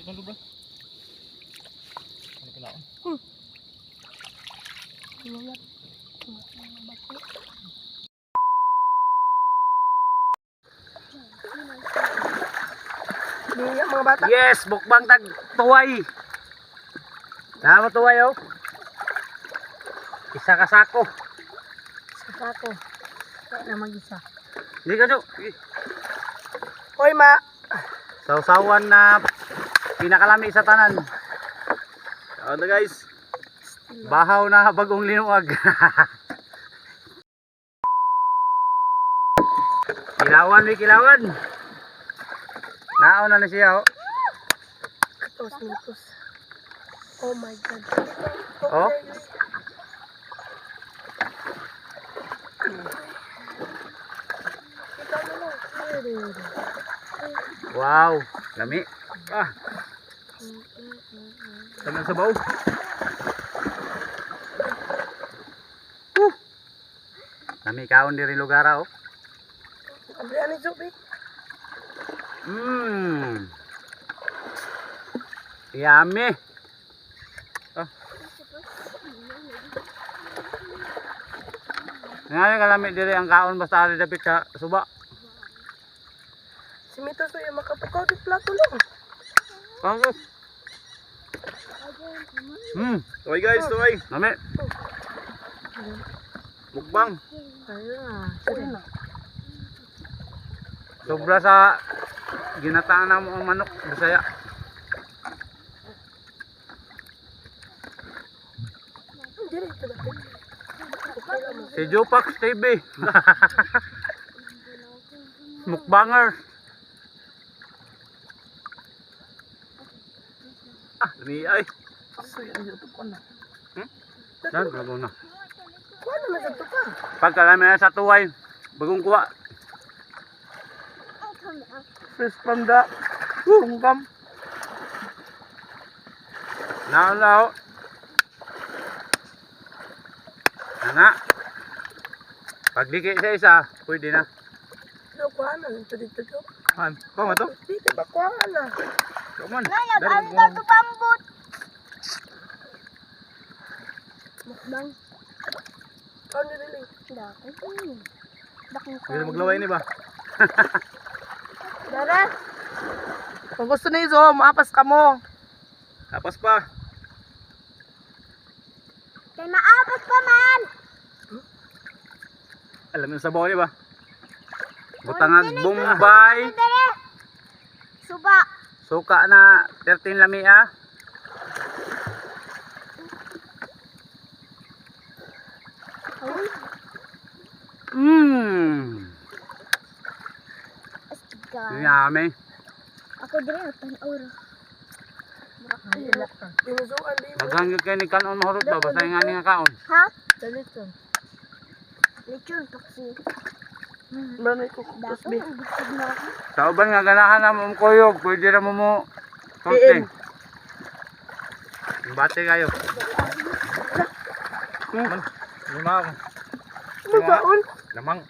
Ito bro. Ano kailangan? Hindi mga bata. Yes, bukbang tag tuway. Nama tuway oh. Isa ka sako. Saka ako. Kaya na mag-isa. Hindi ka jo. Hoy ma. Sausawan na pinakalami sa tanan. Ano guys? Bahaw na bagong linuwag. kilawan, may kilawan. Naon na na siya oh. Oh my god. Oh. Wow, lami. Ah. Tanang sabaw. Uh. Lami kaon diri lugar oh. Abri ani Jobi. Mmm. Yummy. Ah. Ngayon kalami diri ang kaon basta ari dapit sa suba. Si Mitos ay makapukaw di plato lang. Kaon. Hmm, Tuway guys, tuway. lami. Mukbang. Na. Na. Sobra sa ginataan ng mga manok Bisaya. Okay mo. Si Jupax TV. Mukbanger. Lami ay. Yan YouTube ko na. Dan, bago na. Kuha naman sa tuka. Pagkalami na sa tuway, bagong kuha. Fresh panda. Tunggam. Naalaw. Nana. Pagdikit sa isa, pwede na. Pero kuha na. Ito dito to. Han, ko mo to? Dito ba kuha na. Come on. pambut. Mukbang. Kau ni Lili. Hindi maglaway ni ba? Dara. Kung gusto ni Zo, maapas ka mo. Tapos pa. Kay maapas pa man. Alam mo yung sabaw ni ba? Butangag Bombay. Suba. Suka na 13 lami ah. Mmm. Yummy. Ako dire tan ora. Pinusuan din. Daghang gyud kay ni kanon mahurot ba basta nga ni nga kaon. Ha? Daliton. Lechon paksi. Manay ko kusbi. Sa uban nga ganahan na mo kuyog, pwede ra mo mo. Konti. Bate kayo. Lima ako. Ano baon? Lamang.